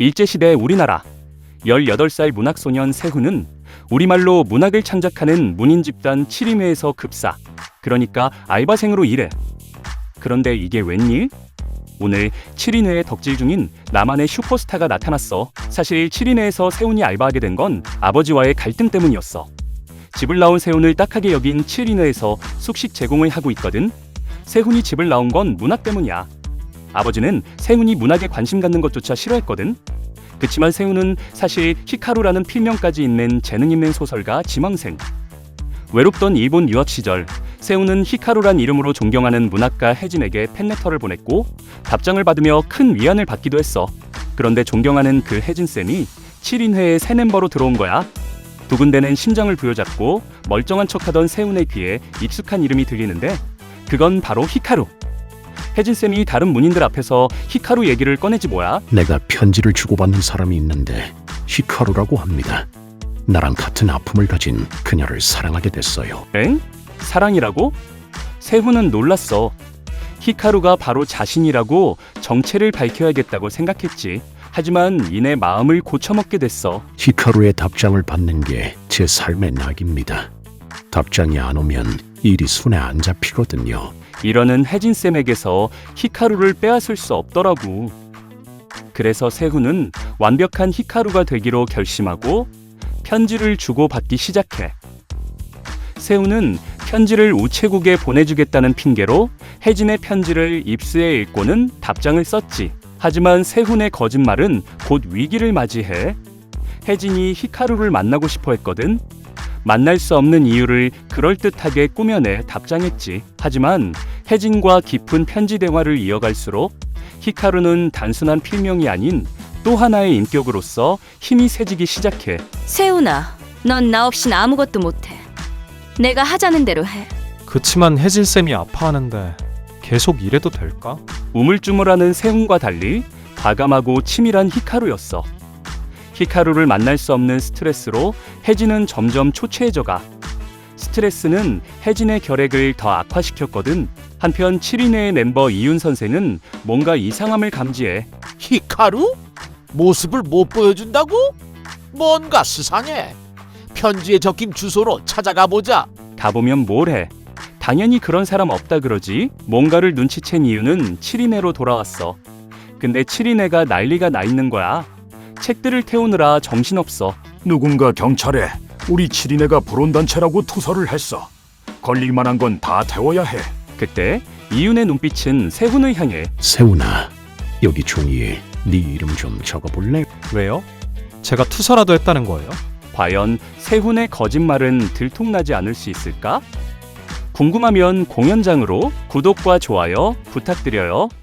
일제시대 우리나라. 18살 문학소년 세훈은 우리말로 문학을 창작하는 문인 집단 7인회에서 급사. 그러니까 알바생으로 일해. 그런데 이게 웬일? 오늘 7인회의 덕질 중인 나만의 슈퍼스타가 나타났어. 사실 7인회에서 세훈이 알바하게 된 건 아버지와의 갈등 때문이었어. 집을 나온 세훈을 딱하게 여긴 7인회에서 숙식 제공을 하고 있거든. 세훈이 집을 나온 건 문학 때문이야 아버지는 세훈이 문학에 관심 갖는 것조차 싫어했거든. 그치만 세훈은 사실 히카루라는 필명까지 있는 재능 있는 소설가 지망생. 외롭던 일본 유학 시절 세훈은 히카루란 이름으로 존경하는 문학가 혜진에게 팬레터를 보냈고 답장을 받으며 큰 위안을 받기도 했어. 그런데 존경하는 그 혜진 쌤이 7인회에 새 멤버로 들어온 거야. 두근대는 심장을 부여잡고 멀쩡한 척하던 세훈의 귀에 익숙한 이름이 들리는데 그건 바로 히카루. 혜진 쌤이 다른 문인들 앞에서 히카루 얘기를 꺼내지 뭐야? 내가 편지를 주고받는 사람이 있는데 히카루라고 합니다. 나랑 같은 아픔을 가진 그녀를 사랑하게 됐어요. 엥? 사랑이라고? 세훈은 놀랐어. 히카루가 바로 자신이라고 정체를 밝혀야겠다고 생각했지. 하지만 이내 마음을 고쳐먹게 됐어. 히카루의 답장을 받는 게 제 삶의 낙입니다. 답장이 안 오면 일이 손에 안 잡히거든요. 이러는 혜진 쌤에게서 히카루를 빼앗을 수 없더라고. 그래서 세훈은 완벽한 히카루가 되기로 결심하고 편지를 주고받기 시작해. 세훈은 편지를 우체국에 보내주겠다는 핑계로 혜진의 편지를 입수해 읽고는 답장을 썼지. 하지만 세훈의 거짓말은 곧 위기를 맞이해. 혜진이 히카루를 만나고 싶어 했거든. 만날 수 없는 이유를 그럴듯하게 꾸며내 답장했지. 하지만 혜진과 깊은 편지 대화를 이어갈수록 히카루는 단순한 필명이 아닌 또 하나의 인격으로서 힘이 세지기 시작해. 세훈아, 넌 나 없인 아무것도 못해. 내가 하자는 대로 해. 그치만 혜진 쌤이 아파하는데 계속 이래도 될까? 우물쭈물하는 세훈과 달리 과감하고 치밀한 히카루였어. 히카루를 만날 수 없는 스트레스로 혜진은 점점 초췌해져가. 스트레스는 혜진의 결핵을 더 악화시켰거든. 한편 7인회의 멤버 이윤 선생은 뭔가 이상함을 감지해. 히카루? 모습을 못 보여준다고? 뭔가 수상해. 편지에 적힌 주소로 찾아가 보자. 가보면 뭘 해? 당연히 그런 사람 없다 그러지. 뭔가를 눈치챈 이유는 7인회로 돌아왔어. 근데 7인회가 난리가 나 있는 거야. 책들을 태우느라 정신없어. 누군가 경찰에 우리 칠인회가 불온단체라고 투서를 했어. 걸릴 만한 건 다 태워야 해. 그때 이윤의 눈빛은 세훈을 향해 세훈아, 여기 종이에 네 이름 좀 적어볼래? 왜요? 제가 투서라도 했다는 거예요? 과연 세훈의 거짓말은 들통나지 않을 수 있을까? 궁금하면 공연장으로 구독과 좋아요 부탁드려요.